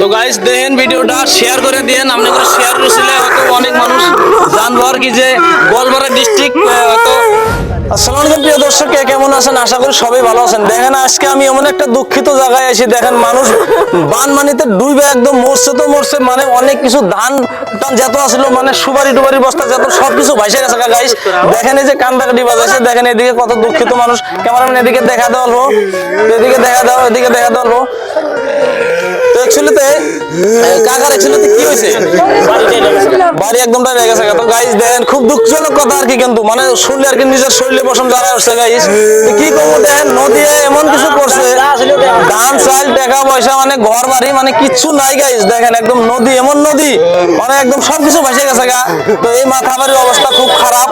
তো গাইস দেখেন ভিডিওটা শেয়ার করে দেন আপনি করে শেয়ার করছিলে অনেক মানুষ জানব আর কি যে গোয়ালপাড়া ডিস্ট্রিক্ট আসসালামু আলাইকুম প্রিয় দর্শক, কে কেমন আছেন? আশা করি সবাই ভালো আছেন। দেখেন, আজকে আমি এমন একটা দুঃখিত জায়গায় এসে দেখেন, মানুষ বানমানিতে ডুবে একদম, মরছে তো মরছে মানে অনেক কিছু ধান টান যত আসলো মানে সুপারি টুবারি বস্তা যত সব কিছু ভাইসে গেছে গাইস, দেখেন এই যে কান্দাকাটি বাজাইছে দেখেন, এদিকে কত দুঃখিত মানুষ। ক্যামেরাম্যান, এদিকে দেখা দেওয়া অল্প এদিকে দেখা দাও এদিকে দেখা দেওয়া অল্প তো অ্যাকচুয়ালিতে কাকার কি বাড়ি একদম গেছে তো গাইস খুব দুঃখজনক কথা আর কি কিন্তু মানে শুনলে আর কি নিজের শরীরে বসন দাঁড়া আসছে গাইস কি করব এমন কিছু করছে। পয়সা মানে ঘর বাড়ি মানে কিচ্ছু নাই গাইস দেখেন, একদম নদী, এমন নদী মানে একদম সবকিছু ভেসে গেছে গা। তো এই মাথাবাড়ির অবস্থা খুব খারাপ।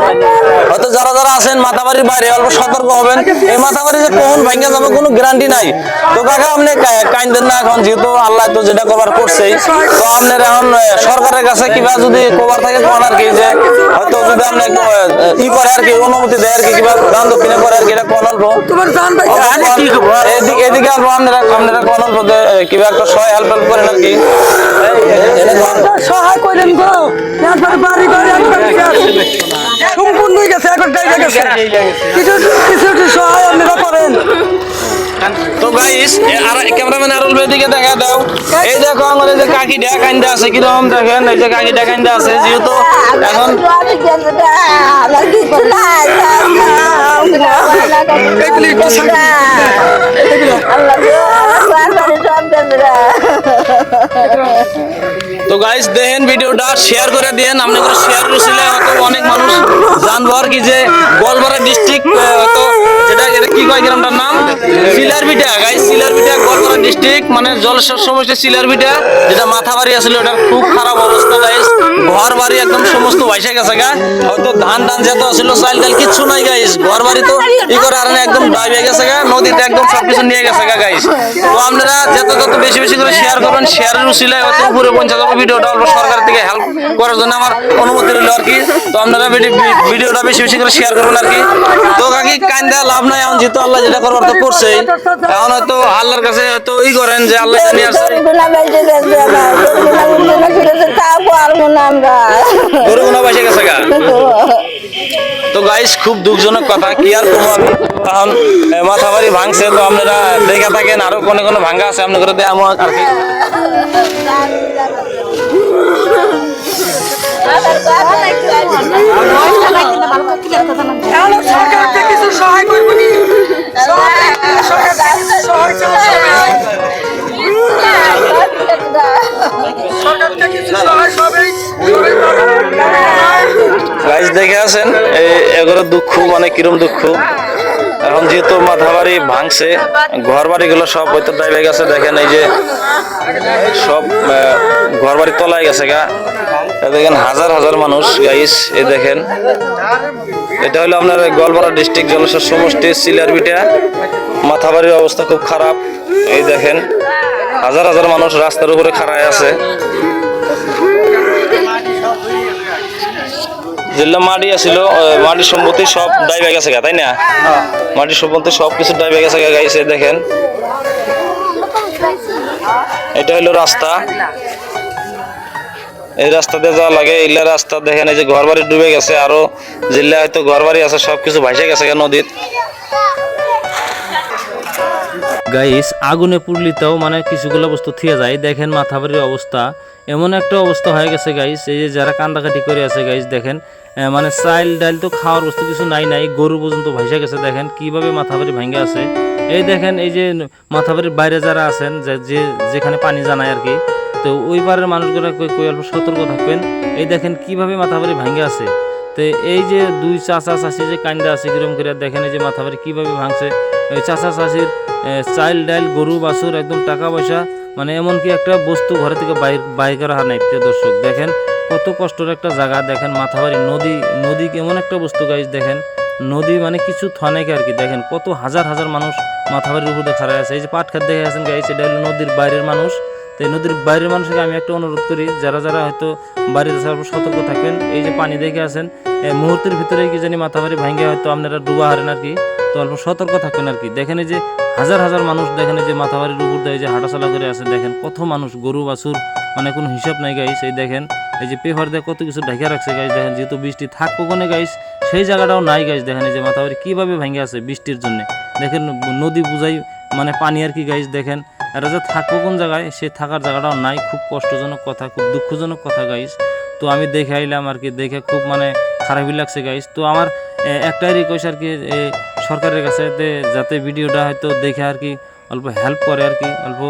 হয়তো যারা যারা আছেন, মাথাবাড়ির বাইরে, অল্প সতর্ক হবেন। এই মাথাবাড়ি যে কখন ভেঙে যাবে কোনো গ্যারান্টি নাই। তো কাকা, আপনি কাইন্দেন না এখন, যেহেতু আল্লাহ তো যেটা কভার করছেই তো আপনার এখন সরকারের কাছে কিবা যদি কভার থাকে কোন আর কি যে হয়তো যদি আপনি একটু, ই করে আর কি অনুমতি দেয় আর কি কিবা দান দক্ষিণে করে আর কি এটা কোন অল্প তোমার জান ভাই এদিকে এদিকে অল্প আপনারা আপনারা কোন অল্প কিবা একটা সহায় হেল্প হেল্প করেন আর কি সহায় করেন গো বাড়ি সম্পূর্ণ হয়ে গেছে এখন গেছে কিছু গাইস আর দেখা দাও। এই এই যে কাকি আছে, কীরকম দেখেন? কাকি আছে, যেহেতু এখন তো গাইস দেখেন ভিডিওটা শেয়ার করে দেন আপনি শেয়ার করেছিলে অনেক মানুষ জানব আর কি যে গোয়ালপাড়া ডিস্ট্রিক্ট কি কয় গ্রামটার নাম? সিলারবিটা গাই সিলারবিটা গোয়ালপাড়া ডিস্ট্রিক্ট মানে জলসের সমস্যা সিলারবিটা যেটা মাথা বাড়ি আছিল, ওটার খুব খারাপ অবস্থা, গাইস। বাড়ি একদম সমস্ত ভাইসে গেছে গা। হয়তো ধান ধান যেত আছিল, চাল ডাল কিচ্ছু নাই গাইস ঘর বাড়ি তো ই করে আর একদম ডাইবে গেছে গা, নদীতে একদম সবকিছু নিয়ে গেছে গা গাইস তো আপনারা যত যত বেশি বেশি করে শেয়ার করবেন শেয়ারের উচিলায় হয়তো উপরে পৌঁছে ভিডিওটা অল্প সরকার থেকে হেল্প করার জন্য আমার অনুমতি রইল আর কি। তো আপনারা ভিডিওটা বেশি বেশি করে শেয়ার করবেন আর কি। তো কাকি কান্দা লাভ নাই, এখন যেহেতু আল্লাহ যেটা করবার তো করছেই। এখন হয়তো আল্লাহর কাছে হয়তো ই করেন যে আল্লাহ নিয়ে আসছে। গরু গুনা বাসে গেছে গা। তো গাইস খুব দুঃখজনক কথা। কি আর করব আমি? এখন মাথা বাড়ি ভাঙছে তো আপনারা দেখে থাকেন আরও কোনো কোনো ভাঙ্গা আছে আপনার করে আমার আর গাইস দেখে আছেন? এই এগুলো দুঃখ মানে কিরম দুঃখ? এখন যেহেতু মাথা বাড়ি ভাঙছে ঘর বাড়িগুলো সব হয়তো ডাইবে গেছে। দেখেন এই যে সব ঘর বাড়ি তলায় গেছে গা। এ দেখেন হাজার হাজার মানুষ গাইস এই দেখেন। এটা হলো আপনার গোয়ালপাড়া ডিস্ট্রিক্ট জলস্বর সমষ্টি সিলারবিটা মাথাবাড়ির অবস্থা খুব খারাপ। এই দেখেন, হাজার হাজার মানুষ রাস্তার উপরে খাড়ায় আছে। যেগুলো মাটি আছিল আহ, মাটির সম্পত্তি সব ডাইবে গেছে গা তাই না? মাটির সম্পত্তি সব কিছু ডাইবে গেছে গা গাইছে দেখেন। এটা হলো রাস্তা। এই রাস্তা দিয়ে যাওয়া লাগে ইল্লা রাস্তা দেখেন এই যে ঘর বাড়ি ডুবে গেছে আরও জিল্লা হয়তো ঘর বাড়ি আছে সব কিছু ভাইসে গেছে গা নদীত গাইস আগুনে পুড়লিতেও মানে কিছুগুলো বস্তু থিয়ে যায়। দেখেন মাথাবাড়ির অবস্থা। এমন একটা অবস্থা হয়ে গেছে গাইস এই যে যারা কান্দাকাটি করে আছে গাইস দেখেন মানে চাইল ডাইল তো খাওয়ার বস্তু কিছু নাই নাই, গরু পর্যন্ত ভাইসা গেছে, দেখেন, কীভাবে মাথা মাথাবাড়ি ভাঙ্গে আছে। এই দেখেন, এই যে মাথা মাথাবাড়ির বাইরে যারা আছেন, যে যেখানে পানি জানায় আর কি, তো ওই পারের মানুষগুলো কই অল্প সতর্ক থাকবেন। এই দেখেন, কীভাবে মাথা মাথাবাড়ি ভাঙ্গে আছে। তো এই যে দুই চাচা চাষি যে কান্দা আছে, কিরম করে, দেখেন, এই যে মাথা মাথাবাড়ি কীভাবে ভাঙছে। ওই চাচা চাষির চাইল ডাইল, গরু, বাছুর, একদম টাকা পয়সা মানে এমনকি একটা বস্তু ঘরে থেকে বাইর বাইর করা হয় নাই, প্রিয় দর্শক, দেখেন কত কষ্টের একটা জায়গা, দেখেন মাথাবাড়ি, নদী নদী এমন একটা বস্তু গাইজ দেখেন, নদী মানে কিছু থনেকে আর কি, দেখেন, কত হাজার হাজার মানুষ মাথাবাড়ির উপরে খাড়ায় আছে, এই যে পাট খাত দেখে আছেন গাইজ এটা হলো নদীর বাইরের মানুষ, তো নদীর বাইরের মানুষকে আমি একটা অনুরোধ করি, যারা যারা হয়তো বাড়িতে সতর্ক থাকবেন এই যে পানি দেখে আছেন এই মুহূর্তের ভিতরে কি জানি মাথাবাড়ি ভাঙ্গে, হয়তো আপনারা ডুবা হারেন আর কি, তো অল্প সতর্ক থাকবেন আর কি, দেখেন এই যে হাজার হাজার মানুষ দেখেন যে মাথাবাড়ির উপর দিয়ে যে হাঁটাচলা করে আছে, দেখেন কত মানুষ, গরু, বাছুর মানে কোনো হিসাব নাই গাইস এই দেখেন, এই যে পেপার দিয়ে কত কিছু ঢেকে রাখছে গাইস দেখেন যেহেতু বৃষ্টি থাকব কোনে গাইস সেই জায়গাটাও নাই গাইস দেখেন এই যে মাথাবাড়ি কীভাবে ভেঙে আছে বৃষ্টির জন্য। দেখেন নদী বুঝাই মানে পানি আর কি গাইস দেখেন, এরা যে থাকব কোন জায়গায়, সে থাকার জায়গাটাও নাই, খুব কষ্টজনক কথা, খুব দুঃখজনক কথা গাইস তো আমি দেখে আইলাম আর কি, দেখে খুব মানে খারাপই লাগছে গাইস তো আমার একটাই রিকোয়েস্ট আর কি সরকারের কাছে যাতে ভিডিওটা হয়তো দেখে আর কি অল্প হেল্প করে আর কি, অল্প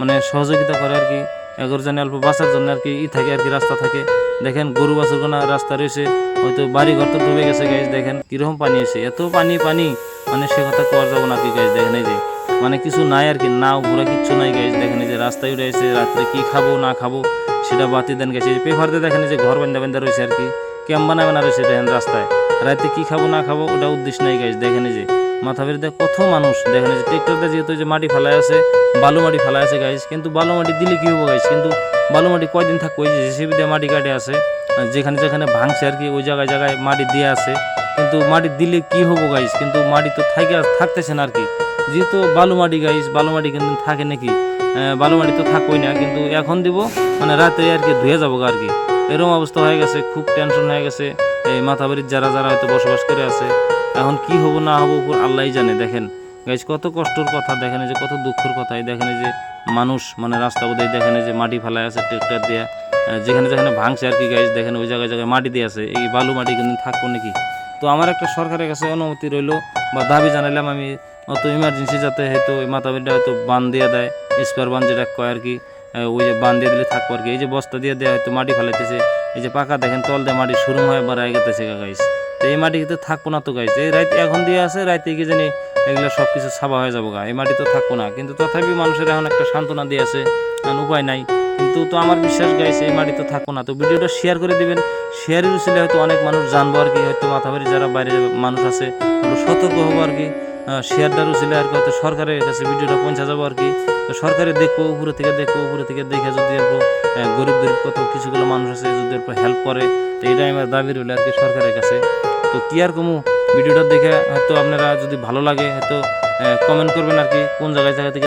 মানে সহযোগিতা করে আর কি, এগোর জানে অল্প বাঁচার জন্য আর কি ই থাকে আর কি, রাস্তা থাকে। দেখেন গরু বাছুর কোনা রাস্তা রয়েছে, হয়তো বাড়ি ঘর তো ডুবে গেছে গাইজ দেখেন কীরকম পানি এসে, এত পানি পানি মানে সে কথা কোয়ার যাব না কি গাইজ দেখেন এই যে মানে কিছু নাই আর কি, নাও ঘোরা কিচ্ছু নাই গাইজ দেখেন এই যে রাস্তায় রয়েছে রাত্রে কি খাব, না খাব, সেটা বাতি দেন গেছে পেপারতে দেখেন যে ঘর বান্ধা বান্ধা রয়েছে আর কি, ক্যাম্প বানা বানা রয়েছে দেখেন রাস্তায়। রাতে কি খাব, না খাব, ওটা উদ্দেশ্য নাই গাইজ দেখেন যে, মাথা বেরিয়ে কত মানুষ, দেখেন যে ট্রেক্টরতে যেহেতু যে মাটি ফেলায় আছে, বালু মাটি ফেলায় আছে গাইজ কিন্তু বালু মাটি দিলে কি হব গাইজ কিন্তু বালু মাটি কয়দিন থাকব যে জেসিবি দিয়ে মাটি কাটে আছে যেখানে যেখানে ভাঙছে আর কি, ওই জায়গায় জায়গায় মাটি দিয়ে আছে, কিন্তু মাটি দিলে কি হব গাইজ কিন্তু মাটি তো থাকে থাকতেছে না আর কি। যেহেতু বালু মাটি গাইজ বালু মাটি কিন্তু থাকে নাকি? আহ, বালু মাটি তো থাকবোই না কিন্তু এখন দিব মানে রাতে আর কি ধুয়ে যাব আর কি। এরকম অবস্থা হয়ে গেছে খুব টেনশন হয়ে গেছে। এই মাথাবাড়ির যারা যারা হয়তো বসবাস করে আছে এখন কি হব না হব আল্লাহ জানে দেখেন। গাইজ কত কষ্টর কথা দেখেন যে কত দুঃখের কথা এই দেখেন যে মানুষ মানে রাস্তা বোধহয় দেখেন যে মাটি ফেলায় আছে ট্রেক্টর দিয়ে। যেখানে যেখানে ভাঙছে আর কি গাইজ দেখেন ওই জায়গায় জায়গায় মাটি দিয়ে আছে এই বালু মাটি কিন্তু থাকব নাকি? তো আমার একটা সরকারের কাছে অনুমতি রইল বা দাবি জানাইলাম আমি অত ইমার্জেন্সি যাতে হয়তো এই মাথাবিটা হয়তো বান দিয়ে দেয় স্পেয়ার বান যেটা কয় আর কি ওই যে বান দিয়ে দিলে থাকব আর কি। এই যে বস্তা দিয়ে দেয় হয়তো মাটি ফেলাইতেছে, এই যে পাকা দেখেন তল দিয়ে মাটি শুরু হয়ে বাড়াই গেতেছে গাইস তো এই মাটি কিন্তু থাকব না তো গাইস এই রাইতে এখন দিয়ে আছে, রাইতে কি জানি এগুলো সব কিছু ছাবা হয়ে যাব গা। এই মাটি তো থাকব না। কিন্তু তথাপি মানুষের এখন একটা সান্ত্বনা দিয়ে আছে কারণ উপায় নাই। কিন্তু তো আমার বিশ্বাস গাইছে এই মাটি তো থাকব না। তো ভিডিওটা শেয়ার করে দিবেন। শেয়ারের উচিলে হয়তো অনেক মানুষ জানব আর কি, হয়তো মাথাবাড়ি যারা বাইরে মানুষ আছে সতর্ক হব আর কি। শেয়ারটার উচিলে আর কি হয়তো সরকারের কাছে ভিডিওটা পৌঁছা যাব আর কি। তো দেখব, উপরে থেকে দেখব, উপরে থেকে দেখে যদি এরপর গরিব গরিব কত কিছুগুলো মানুষ আছে, যদি এরপর হেল্প করে, তো এটাই আমার দাবি রইল আর কি সরকারের কাছে। তো কি আর কমু, ভিডিওটা দেখে হয়তো আপনারা যদি ভালো লাগে, হয়তো কমেন্ট করবেন আর কি, কোন জায়গায় জায়গা থেকে